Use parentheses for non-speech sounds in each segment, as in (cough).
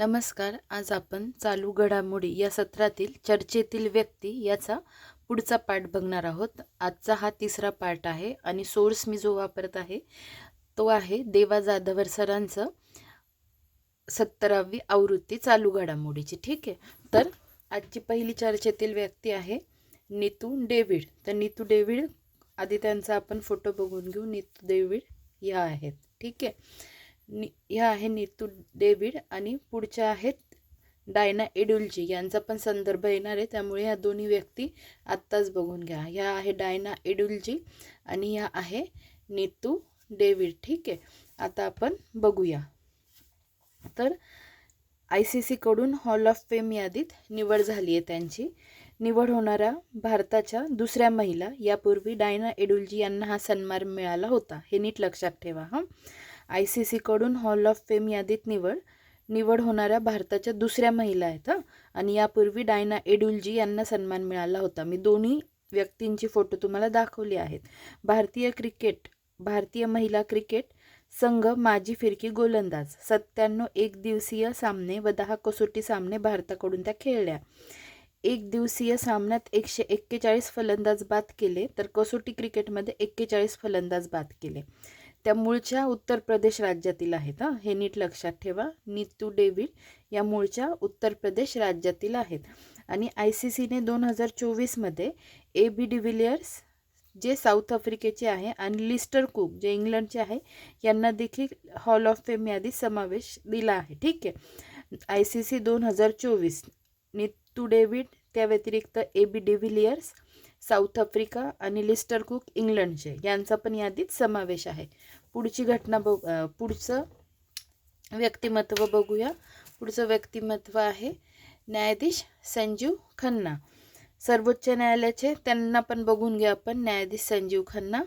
नमस्कार. आज आपण चालू घडामोडी या सत्रातील चर्चेतील व्यक्ती याचा पुढचा पाठ बघणार आहोत. आजचा हा तिसरा पाठ आहे आणि सोर्स मी जो वापरत आहे तो आहे देवा जाधवर सरांचं सत्तरावी आवृत्ती चालू घडामोडीची. ठीक आहे? तर आजची पहिली चर्चेतील व्यक्ती आहे नीतू डेव्हिड. तर नीतू डेव्हिड आधी त्यांचा आपण फोटो बघून घेऊ. नीतू डेव्हिड या आहेत. ठीक आहे? नि ह्या आहे नीतू डेव्हिड आणि पुढच्या आहेत डायना एडुलजी. यांचा पण संदर्भ येणार आहे. त्यामुळे ह्या दोन्ही व्यक्ती आत्ताच बघून घ्या. ह्या आहे डायना एडुलजी आणि ह्या आहे नीतू डेव्हिड. ठीक आहे. आता आपण बघूया. तर आय सी सीकडून हॉल ऑफ फेम यादीत निवड झाली आहे त्यांची. निवड होणाऱ्या भारताच्या दुसऱ्या महिला. यापूर्वी डायना एडुलजी यांना हा सन्मान मिळाला होता. हे नीट लक्षात ठेवा हां. आय सी सीकडून हॉल ऑफ फेम यादीत निवड निवड होणाऱ्या भारताच्या दुसऱ्या महिला आहेत हां. आणि यापूर्वी डायना एडुलजी यांना सन्मान मिळाला होता. मी दोन्ही व्यक्तींची फोटो तुम्हाला दाखवली आहेत. भारतीय क्रिकेट भारतीय महिला क्रिकेट संघ माजी फिरकी गोलंदाज सत्त्याण्णव एक दिवसीय सामने व दहा कसोटी सामने भारताकडून त्या खेळल्या. एक दिवसीय सामन्यात एकशे एक्केचाळीस फलंदाज बाद केले तर कसोटी क्रिकेटमध्ये एक्केचाळीस फलंदाज बाद केले. त्या मूळच्या उत्तर प्रदेश राज्यातील आहेत हां. हे नीट लक्षात ठेवा. नीतू डेव्हिड या मूळच्या उत्तर प्रदेश राज्यातील आहेत. आणि आय सी सीने दोन हजार चोवीसमध्ये ए बी डिव्हिलियर्स जे साऊथ आफ्रिकेचे आहे आणि लिस्टर कुक जे इंग्लंडचे आहे यांना देखील हॉल ऑफ फेम यादी समावेश दिला आहे. ठीक आहे? आय सी सी दोन हजार चोवीस नीतू डेव्हिड त्या व्यतिरिक्त A B de Villiers South Africa आणि लिस्टर कुक इंग्लंडचे यांचा पण यादीत समावेश आहे. पुढची घटना बघ पुढचं व्यक्तिमत्व बघूया. पुढचं व्यक्तिमत्व आहे न्यायाधीश संजीव खन्ना. सर्वोच्च न्यायालयाचे त्यांना पण बघून घ्या आपण. न्यायाधीश संजीव खन्ना.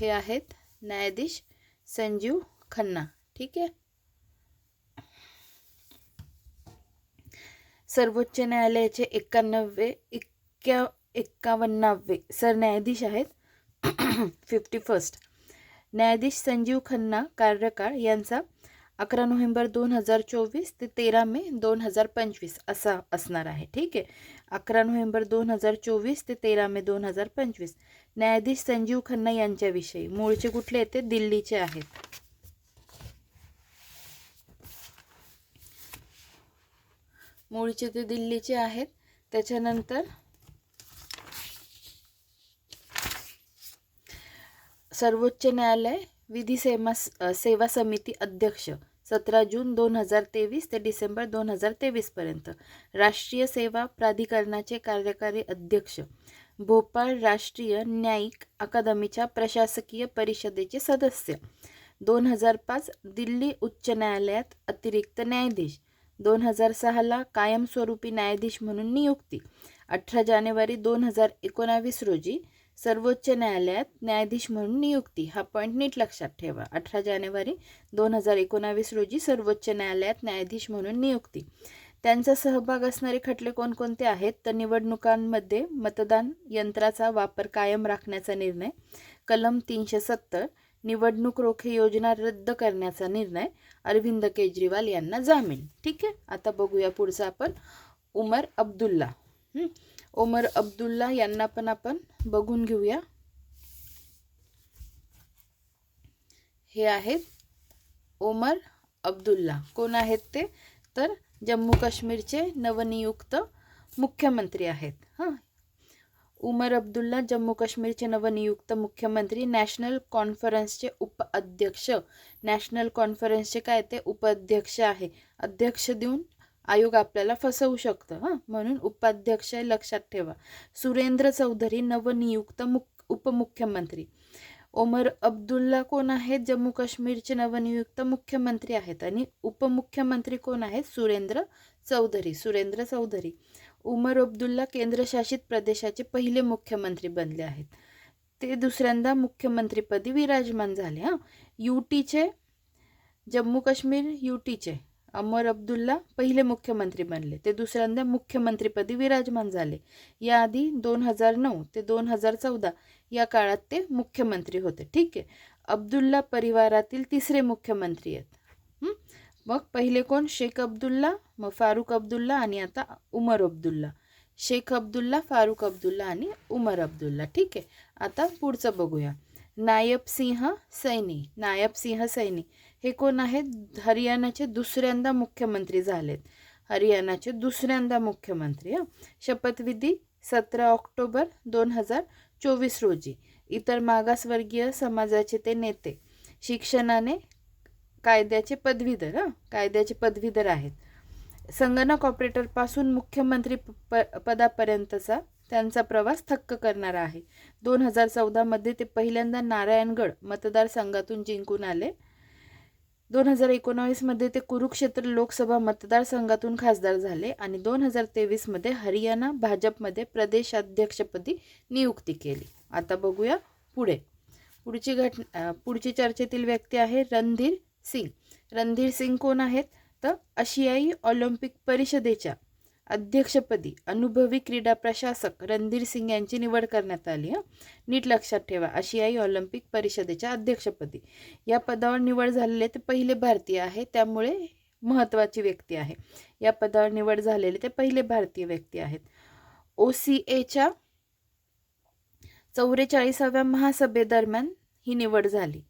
हे आहेत न्यायाधीश संजीव खन्ना. ठीक आहे? सर्वोच्च न्यायालयाचे एक्क्याण्णवे इक्क्या एक्कावन्नावे सरन्यायाधीश आहेत. (clears throat) फिफ्टी फर्स्ट न्यायाधीश संजीव खन्ना कार्यकाळ यांचा अकरा नोव्हेंबर दोन हजार चोवीस ते तेरा मे दोन हजार पंचवीस असा असणार आहे. ठीक आहे? अकरा नोव्हेंबर दोन हजार चोवीस ते तेरा मे दोन हजार पंचवीस. न्यायाधीश संजीव खन्ना यांच्याविषयी. मूळचे कुठले येते दिल्लीचे आहेत. मूळचे ते दिल्लीचे आहेत. त्याच्यानंतर सर्वोच्च न्यायालय विधी सेवा सेवा समिती अध्यक्ष सतरा जून दोन हजार तेवीस ते डिसेंबर दोन हजार तेवीसपर्यंत राष्ट्रीय सेवा प्राधिकरणाचे कार्यकारी अध्यक्ष भोपाळ राष्ट्रीय न्यायिक अकादमीच्या प्रशासकीय परिषदेचे सदस्य. दोन हजार पाच दिल्ली उच्च न्यायालयात अतिरिक्त न्यायाधीश. दोन हजार सहाला कायमस्वरूपी न्यायाधीश म्हणून नियुक्ती. अठरा जानेवारी दोन हजार एकोणावीस रोजी सर्वोच्च न्यायालयात न्यायाधीश म्हणून नियुक्ती. हा पॉईंट नीट लक्षात ठेवा. अठरा जानेवारी दोन हजार एकोणावीस रोजी सर्वोच्च न्यायालयात न्यायाधीश म्हणून नियुक्ती. त्यांचा सहभाग असणारे खटले कोणकोणते आहेत? तर निवडणुकांमध्ये मतदान यंत्राचा वापर कायम राखण्याचा निर्णय कलम तीनशे सत्तर निवडणूक रोखे योजना रद्द करण्याचा निर्णय अरविंद केजरीवाल यांना जामीन. ठीक आहे? आता बघूया पुढचं आपण. उमर अब्दुल्ला. ओमर अब्दुल्ला यांना पण आपण बघून घेऊया. हे आहेत ओमर अब्दुल्ला. कोण आहेत ते? तर जम्मू काश्मीरचे नवनियुक्त मुख्यमंत्री आहेत. हां. उमर अब्दुल्ला जम्मू काश्मीरचे नवनियुक्त मुख्यमंत्री नॅशनल कॉन्फरन्सचे उपअध्यक्ष नॅशनल कॉन्फरन्सचे काय ते? उपाध्यक्ष आहे. अध्यक्ष देऊन आयोग आपल्याला फसवू शकतं हां. म्हणून उपाध्यक्ष लक्षात ठेवा. सुरेंद्र चौधरी नवनियुक्त मुख उपमुख्यमंत्री. ओमर अब्दुल्ला कोण आहेत? जम्मू काश्मीरचे नवनियुक्त मुख्यमंत्री आहेत आणि उपमुख्यमंत्री कोण आहेत? सुरेंद्र चौधरी सुरेंद्र चौधरी. उमर अब्दुल्ला केंद्रशासित प्रदेशाचे पहिले मुख्यमंत्री बनले आहेत. ते दुसऱ्यांदा मुख्यमंत्रीपदी विराजमान झाले हां. युटीचे जम्मू काश्मीर युटीचे अमर अब्दुल्ला पहिले मुख्यमंत्री बनले. ते दुसऱ्यांदा मुख्यमंत्रीपदी विराजमान झाले. याआधी दोन हजार नऊ ते दोन हजार चौदा या काळात ते मुख्यमंत्री होते. ठीक आहे? अब्दुल्ला परिवारातील तिसरे मुख्यमंत्री आहेत. मग पहिले कोण? शेख अब्दुल्ला मग फारुख अब्दुल्ला आणि आता उमर अब्दुल्ला. शेख अब्दुल्ला फारुख अब्दुल्ला आणि उमर अब्दुल्ला. ठीक आहे? आता पुढचं बघूया. नायब सिंह सैनी. नायब सिंह सैनी. हे कोण आहेत? हरियाणाचे दुसऱ्यांदा मुख्यमंत्री झालेत. हरियाणाचे दुसऱ्यांदा मुख्यमंत्री हं. शपथविधी सतरा ऑक्टोबर दोन हजार चोवीस रोजी. इतर मागासवर्गीय समाजाचे ते नेते. शिक्षणाने कायद्याचे पदवीधर कायद्याचे पदवीधर आहेत. संगणक ऑपरेटरपासून मुख्यमंत्री प पदापर्यंतचा त्यांचा प्रवास थक्क करणारा आहे. दोन हजार चौदामध्ये ते पहिल्यांदा नारायणगड मतदारसंघातून जिंकून आले. दोन हजार एकोणावीसमध्ये ते कुरुक्षेत्र लोकसभा मतदारसंघातून खासदार झाले आणि दोन हजार तेवीसमध्ये हरियाणा भाजपमध्ये प्रदेशाध्यक्षपदी नियुक्ती केली. आता बघूया पुढे. पुढची घट पुढची चर्चेतील व्यक्ती आहे रणधीर सिंग. रणधीर सिंग कोण आहेत? तर आशियाई ऑलिम्पिक परिषदेच्या अध्यक्षपदी अनुभवी क्रीडा प्रशासक रणधीर सिंग यांची निवड करण्यात आली हं. नीट लक्षात ठेवा आशियाई ऑलिम्पिक परिषदेच्या अध्यक्षपदी. या पदावर निवड झालेले ते पहिले भारतीय आहे त्यामुळे महत्त्वाची व्यक्ती आहे. या पदावर निवड झालेले ते पहिले भारतीय व्यक्ती आहेत. ओ सी एच्या चौवेचाळीसाव्या महासभेदरम्यान ही निवड झाली.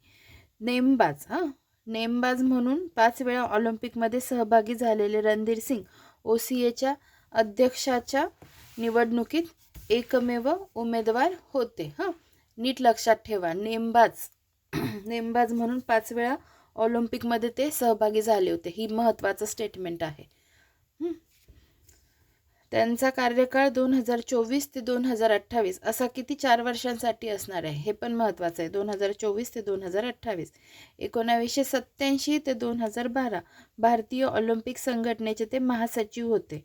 नेमबाज हां. नेमबाज म्हणून पाच वेळा ऑलिम्पिकमध्ये सहभागी झालेले रणधीर सिंग ओ सी एच्या अध्यक्षाच्या निवडणुकीत एकमेव उमेदवार होते. हां. नीट लक्षात ठेवा. नेमबाज (clears throat) नेमबाज म्हणून पाच वेळा ऑलिम्पिकमध्ये ते सहभागी झाले होते. ही महत्त्वाचं स्टेटमेंट आहे. त्यांचा कार्यकाळ दोन हजार चोवीस ते दोन हजार अठ्ठावीस असा किती चार वर्षांसाठी असणार आहे? हे पण महत्त्वाचं आहे. दोन हजार चोवीस ते दोन हजार अठ्ठावीस. एकोणावीसशे सत्त्याऐंशी ते दोन हजार बारा भारतीय ऑलिम्पिक संघटनेचे ते महासचिव होते.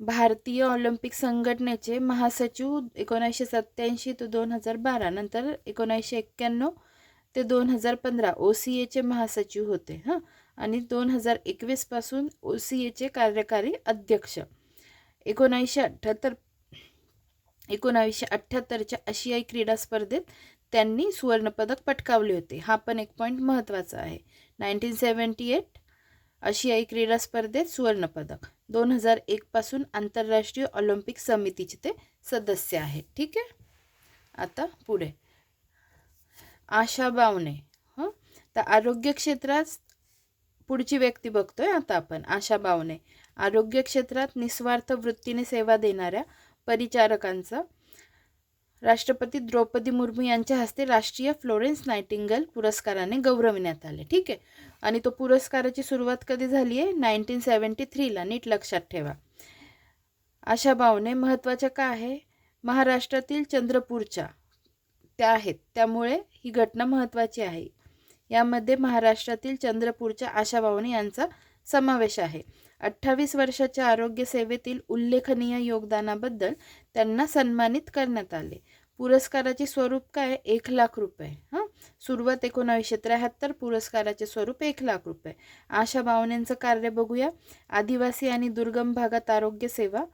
भारतीय ऑलिम्पिक संघटनेचे महासचिव एकोणीसशे सत्त्याऐंशी ते दोन हजार बारा नंतर एकोणीसशे एक्क्याण्णव ते दोन हजार पंधरा ओ सी एचे महासचिव होते हां? आणि दोन हजार एकवीसपासून ओ सी एचे कार्यकारी अध्यक्ष. एकोणावीसशे अठ्ठ्याहत्तर एकोणावीसशे अठ्ठ्याहत्तरच्या आशियाई क्रीडा स्पर्धेत त्यांनी सुवर्णपदक पटकावले होते. हा पण एक पॉईंट महत्त्वाचा आहे. नाईन्टीन सेवन्टी एट आशियाई क्रीडा स्पर्धेत सुवर्णपदक. दोन हजार एकपासून आंतरराष्ट्रीय ऑलिम्पिक समितीचे ते सदस्य आहे. ठीक आहे? आता पुढे. आशा बावणे हं? तर आरोग्य क्षेत्रात पुढची व्यक्ती बघतोय आता आपण. आशा बावणे आरोग्य क्षेत्रात निस्वार्थ वृत्तीने सेवा देणाऱ्या परिचारकांचा राष्ट्रपती द्रौपदी मुर्मू यांच्या हस्ते राष्ट्रीय फ्लोरेन्स नायटिंगल पुरस्काराने गौरविण्यात आले. ठीक आहे? आणि तो पुरस्काराची सुरुवात कधी झाली आहे? Nineteen seventy थ्रीला. नीट लक्षात ठेवा. अशा भावने महत्त्वाच्या का आहे? महाराष्ट्रातील चंद्रपूरच्या त्या आहेत. त्यामुळे ही घटना महत्त्वाची आहे. यामध्ये महाराष्ट्रातील चंद्रपूरच्या आशा भावने यांचा समावेश आहे. अठ्ठावीस वर्षाच्या आरोग्य सेवेतील उल्लेखनीय योगदानाबद्दल त्यांना सन्मानित करण्यात आले. पुरस्काराचे स्वरूप काय? एक लाख रुपये. हां? सुरुवात एकोणावीसशे त्र्याहत्तर पुरस्काराचे स्वरूप एक लाख रुपये. आशा भावनेंचं कार्य बघूया. आदिवासी आणि दुर्गम भागात आरोग्य सेवा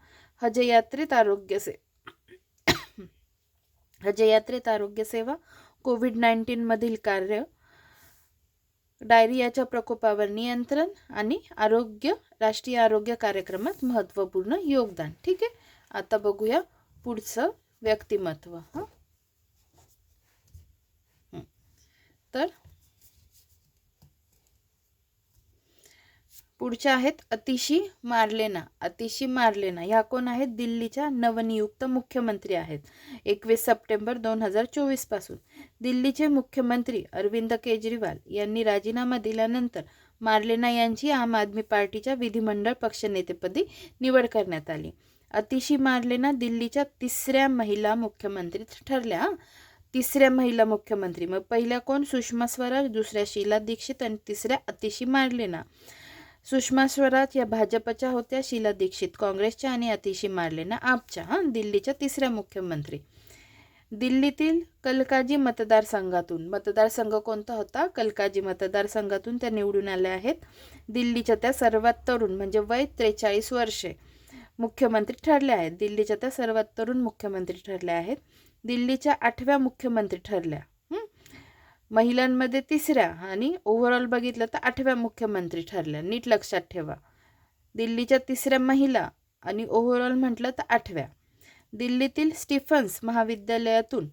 हजयात्रेत आरोग्य से हजयात्रेत आरोग्य सेवा कोविड नाईन्टीनमधील कार्य डायरियाच्या प्रकोपावर नियंत्रण आणि आरोग्य राष्ट्रीय आरोग्य कार्यक्रमात महत्त्वपूर्ण योगदान. ठीक आहे? आता बघूया पुढचं व्यक्तिमत्व हां? तर पुढच्या आहेत अतिशी मार्लेना अतिशी मार्लेना. ह्या कोण आहेत? दिल्लीच्या नवनियुक्त मुख्यमंत्री आहेत. एकवीस सप्टेंबर दोन हजार चोवीसपासून दिल्लीचे मुख्यमंत्री अरविंद केजरीवाल यांनी राजीनामा दिल्यानंतर मार्लेना यांची आम आदमी पार्टीच्या विधिमंडळ पक्षनेतेपदी निवड करण्यात आली. अतिशी मार्लेना दिल्लीच्या तिसऱ्या महिला मुख्यमंत्री ठरल्या तिसऱ्या महिला मुख्यमंत्री. मग पहिल्या कोण? सुषमा स्वराज दुसऱ्या शीला दीक्षित आणि तिसऱ्या अतिशी मार्लेना. सुषमा स्वराज या भाजपच्या होत्या शीला दीक्षित काँग्रेसच्या आणि अतिशी मार्लेना आपच्या हां दिल्लीच्या तिसऱ्या मुख्यमंत्री. दिल्लीतील कलकाजी मतदारसंघातून मतदारसंघ कोणता होता? कलकाजी मतदारसंघातून त्या निवडून आल्या आहेत. दिल्लीच्या त्या सर्वात तरुण म्हणजे वय त्रेचाळीस वर्षे मुख्यमंत्री ठरल्या आहेत. दिल्लीच्या त्या सर्वात तरुण मुख्यमंत्री ठरल्या आहेत. दिल्लीच्या आठव्या मुख्यमंत्री ठरल्या. महिलांमध्ये तिसऱ्या आणि ओव्हरऑल बघितलं तर आठव्या मुख्यमंत्री ठरल्या. नीट लक्षात ठेवा. दिल्लीच्या तिसऱ्या महिला आणि ओव्हरऑल म्हटलं तर आठव्या. दिल्लीतील स्टीफन्स महाविद्यालयातून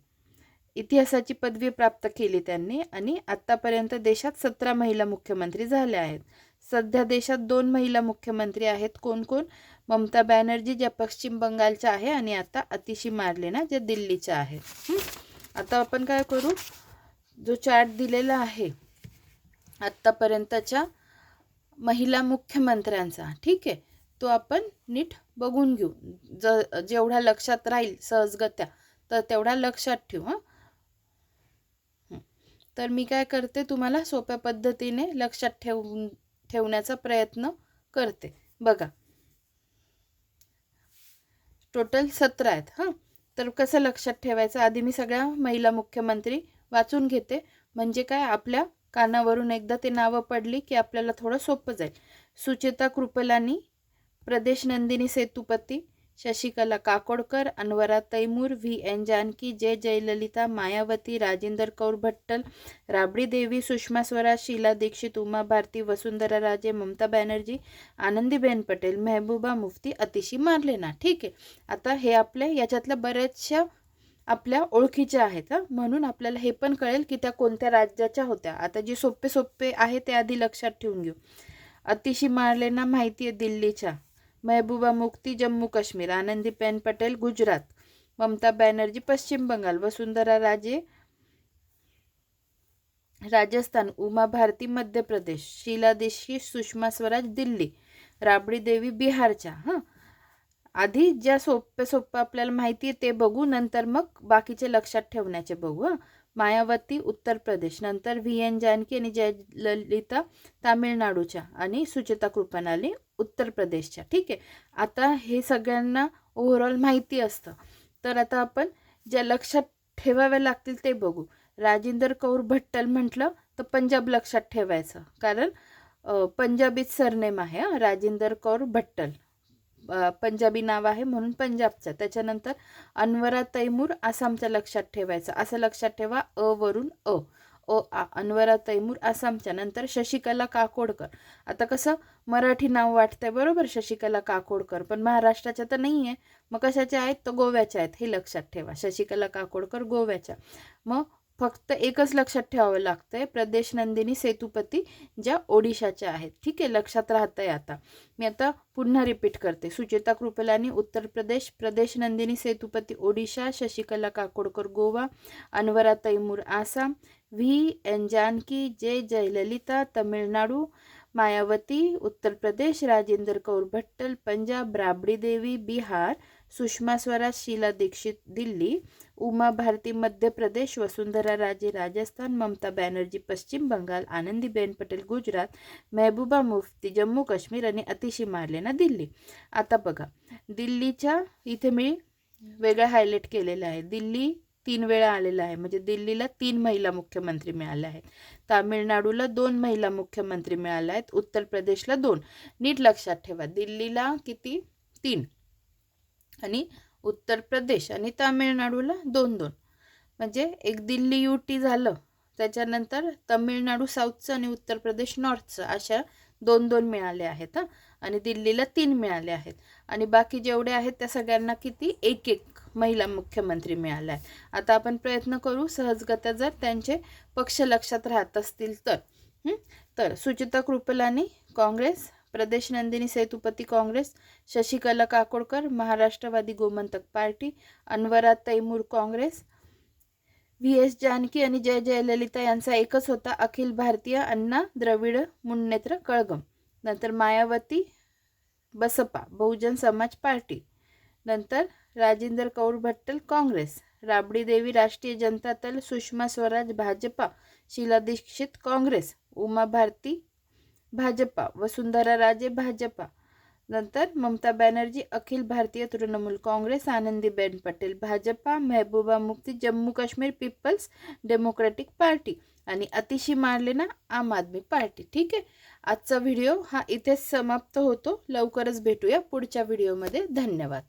इतिहासाची पदवी प्राप्त केली त्यांनी आणि आत्तापर्यंत देशात सतरा महिला मुख्यमंत्री झाल्या आहेत. सध्या देशात दोन महिला मुख्यमंत्री आहेत. कोण कोण ममता बॅनर्जी ज्या पश्चिम बंगालच्या आहे आणि आता अतिशी मारलेना ज्या दिल्लीच्या आहेत. आता आपण काय करू? जो चार्ट दिलेला आहे आत्तापर्यंतच्या महिला मुख्यमंत्र्यांचा ठीक आहे? तो आपण नीट बघून घेऊ. ज जेवढा लक्षात राहील सहजगत्या तर तेवढा लक्षात ठेवू हां? तर मी काय करते तुम्हाला सोप्या पद्धतीने लक्षात ठेवून ठेवण्याचा प्रयत्न करते. बघा. टोटल सतरा आहेत हां? तर कसं लक्षात ठेवायचं? आधी मी सगळ्या महिला मुख्यमंत्री वाचून घेते. म्हणजे काय? आपल्या कानावरून एकदा ते नावं पडली की आपल्याला थोडं सोपं जाईल. सुचेता कृपलानी प्रदेश नंदिनी सेतुपती शशिकला काकोडकर अनवरा तैमूर व्ही एन जानकी जय जयललिता मायावती राजेंद्र कौर भट्टल राबडी देवी सुषमा स्वराज शीला दीक्षित उमा भारती वसुंधरा राजे ममता बॅनर्जी आनंदीबेन पटेल मेहबूबा मुफ्ती अतिशी मारलेना ठीक आहे. आता हे आपल्या याच्यातल्या बऱ्याचशा आपल्या ओळखीच्या आहेत हां. म्हणून आपल्याला हे पण कळेल की त्या कोणत्या राज्याच्या होत्या. आता जे सोपे सोपे आहे ते आधी लक्षात ठेवून घेऊ. अतिशी मारलेंना माहिती आहे दिल्लीच्या. महबूबा मुक्ती जम्मू काश्मीर. आनंदीबेन पटेल गुजरात. ममता बॅनर्जी पश्चिम बंगाल. वसुंधरा राजे राजस्थान. उमा भारती मध्य प्रदेश. शीला दीक्षित सुषमा स्वराज दिल्ली. राबडी देवी बिहारच्या हां. आधी ज्या सोप्या सोप्या आपल्याला माहिती आहे ते बघू नंतर मग बाकीचे लक्षात ठेवण्याचे बघू हां. मायावती उत्तर प्रदेश. नंतर व्ही. एन. जानकी आणि जयललिता तामिळनाडूच्या आणि सुचेता कृपणाली उत्तर प्रदेशच्या. ठीक आहे? आता हे सगळ्यांना ओव्हरऑल माहिती असतं. तर आता आपण ज्या लक्षात ठेवाव्या लागतील ते बघू. राजेंद्र कौर भट्टल म्हटलं तर पंजाब लक्षात ठेवायचं. कारण पंजाबीच सरनेम आहे राजेंद्र कौर भट्टल. पंजाबी नाव आहे म्हणून पंजाबचं. त्याच्यानंतर अनवरा तैमूर आसामच्या लक्षात ठेवायचं. असं लक्षात ठेवा अ वरून अ. अ आ अनवरा तैमूर आसामच्या. नंतर शशिकला काकोडकर. आता कसं मराठी नाव वाटतंय बरोबर? शशिकला काकोडकर. पण महाराष्ट्राच्या तर नाही आहे मग कशाच्या आहेत? तर गोव्याच्या आहेत हे लक्षात ठेवा. शशिकला काकोडकर गोव्याच्या. मग फक्त एकच लक्षात ठेवावं लागतंय. प्रदेश नंदिनी सेतुपती ज्या ओडिशाच्या आहेत. ठीक आहे लक्षात राहतंय आता. मी आता पुन्हा रिपीट करते. Sucheta Kripalani Uttar Pradesh Pradesh Nandini Satpathy Odisha Shashikala Kakodkar Goa Anwara Taimur Assam V N Janaki J Jayalalithaa Tamil Nadu Mayawati Uttar Pradesh Rajendra Kaur Bhattal Punjab Rabri Devi Bihar Sushma Swaraj Sheila Dikshit Delhi Uma Bharti Madhya Pradesh Vasundhara Raje Rajasthan Mamata Banerjee पश्चिम बंगाल आनंदीबेन पटेल गुजरात मेहबूबा मुफ्ती जम्मू काश्मीर आणि अतिशी मार्लेना दिल्ली. आता बघा दिल्लीच्या इथे मी वेगळं हायलाईट केलेलं आहे. दिल्ली तीन वेळा आलेला आहे. म्हणजे दिल्लीला तीन महिला मुख्यमंत्री मिळाल्या आहेत. तामिळनाडूला दोन महिला मुख्यमंत्री मिळाल्या आहेत. उत्तर प्रदेशला दोन. नीट लक्षात ठेवा. दिल्लीला किती? तीन. आणि उत्तर प्रदेश आणि तामिळनाडूला दोन दोन. म्हणजे एक दिल्ली यू टी झालं. त्याच्यानंतर तमिळनाडू साऊथचं आणि उत्तर प्रदेश नॉर्थचं अशा दोन दोन मिळाले आहेत हां. आणि दिल्लीला तीन मिळाले आहेत. आणि बाकी जेवढे आहेत त्या सगळ्यांना किती? एक एक महिला मुख्यमंत्री मिळाल्या आहेत आता आपण प्रयत्न करू सहजगत्या जर त्यांचे पक्ष लक्षात राहत असतील तर. हं? तर सुचिता कृपलानी काँग्रेस प्रदेश Nandini Setupati Congress Shashikala Kakodkar Maharashtrawadi Gomantak Party Anwara Taimur Congress V S Janaki आणि जय जयललिता यांचा एकच होता अखिल भारतीय अण्णा द्रविड मुन्नेत्र कळगम. नंतर मायावती बसपा बहुजन समाज पार्टी. नंतर राजेंद्र कौर भट्टल काँग्रेस राबडी देवी राष्ट्रीय जनता दल सुषमा स्वराज भाजपा शीला दीक्षित काँग्रेस उमा भारती भाजपा वसुंधरा राजे भाजपा. नंतर Mamata Banerjee Akhil Bharatiya Trinamool Congress Anandiben Patel Bhajapa Mehbooba Mufti Jammu Kashmir Peoples Democratic Party आणि अतिशी मारलेना आम आदमी पार्टी. ठीक आहे? आजचा व्हिडिओ हा इथेच समाप्त होतो. लवकरच भेटूया पुढच्या व्हिडिओमध्ये. धन्यवाद.